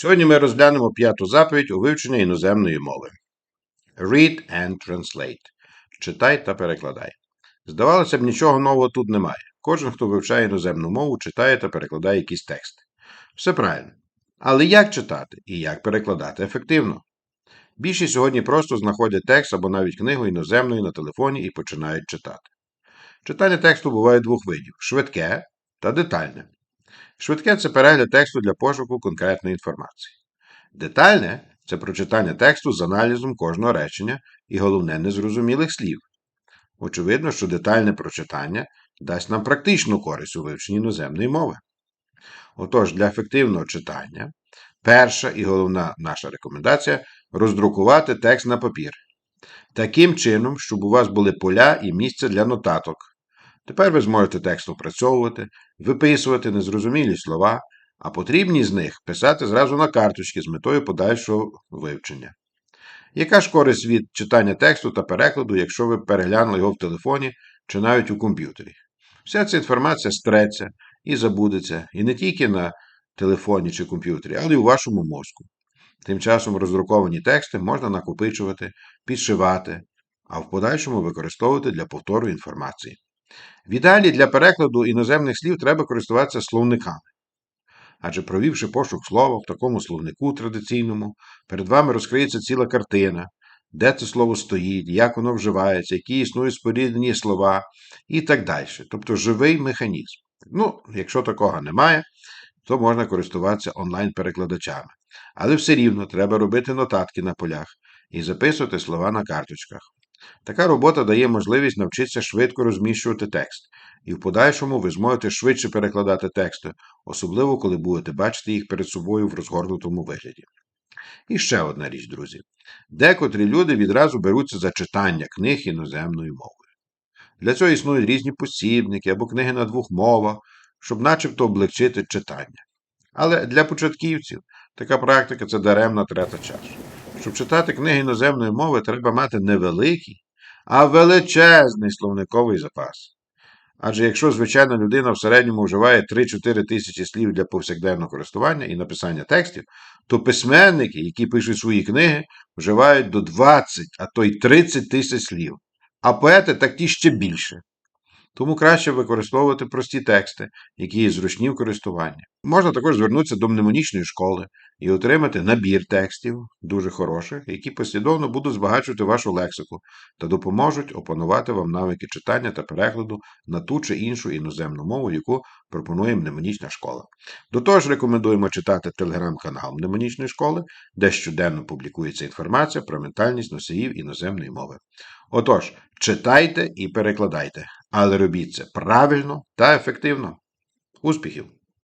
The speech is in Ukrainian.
Сьогодні ми розглянемо п'яту заповідь у вивченні іноземної мови. Read and translate. Читай та перекладай. Здавалося б, нічого нового тут немає. Кожен, хто вивчає іноземну мову, читає та перекладає якісь тексти. Все правильно. Але як читати і як перекладати ефективно? Більшість сьогодні просто знаходять текст або навіть книгу іноземної на телефоні і починають читати. Читання тексту буває двох видів: швидке та детальне. Швидке це перегляд тексту для пошуку конкретної інформації. Детальне це прочитання тексту з аналізом кожного речення і головне незрозумілих слів. Очевидно, що детальне прочитання дасть нам практичну користь у вивченні іноземної мови. Отож, для ефективного читання перша і головна наша рекомендація роздрукувати текст на папір. Таким чином, щоб у вас були поля і місце для нотаток. Тепер ви зможете текст опрацьовувати, виписувати незрозумілі слова, а потрібні з них писати зразу на карточки з метою подальшого вивчення. Яка ж користь від читання тексту та перекладу, якщо ви переглянули його в телефоні чи навіть у комп'ютері? Вся ця інформація стреться і забудеться, і не тільки на телефоні чи комп'ютері, але й у вашому мозку. Тим часом роздруковані тексти можна накопичувати, підшивати, а в подальшому використовувати для повтору інформації. В ідеалі для перекладу іноземних слів треба користуватися словниками. Адже провівши пошук слова в такому словнику традиційному, перед вами розкриється ціла картина, де це слово стоїть, як воно вживається, які існують споріднені слова і так далі. Тобто живий механізм. Ну, якщо такого немає, то можна користуватися онлайн-перекладачами. Але все рівно треба робити нотатки на полях і записувати слова на карточках. Така робота дає можливість навчитися швидко розміщувати текст, і в подальшому ви зможете швидше перекладати тексти, особливо коли будете бачити їх перед собою в розгорнутому вигляді. І ще одна річ, друзі. Декотрі люди відразу беруться за читання книг іноземною мовою. Для цього існують різні посібники або книги на двох мовах, щоб начебто облегчити читання. Але для початківців така практика це даремна трата часу. Щоб читати книги іноземної мови, треба мати не великий, а величезний словниковий запас. Адже якщо звичайна людина в середньому вживає 3-4 тисячі слів для повсякденного користування і написання текстів, то письменники, які пишуть свої книги, вживають до 20, а то й 30 тисяч слів, а поети так ті ще більше. Тому краще використовувати прості тексти, які є зручні в користуванні. Можна також звернутися до мнемонічної школи і отримати набір текстів, дуже хороших, які послідовно будуть збагачувати вашу лексику та допоможуть опанувати вам навики читання та перекладу на ту чи іншу іноземну мову, яку пропонує мнемонічна школа. До того ж, рекомендуємо читати телеграм-канал мнемонічної школи, де щоденно публікується інформація про ментальність носіїв іноземної мови. Отож, читайте і перекладайте, але робіть це правильно та ефективно. Успіхів!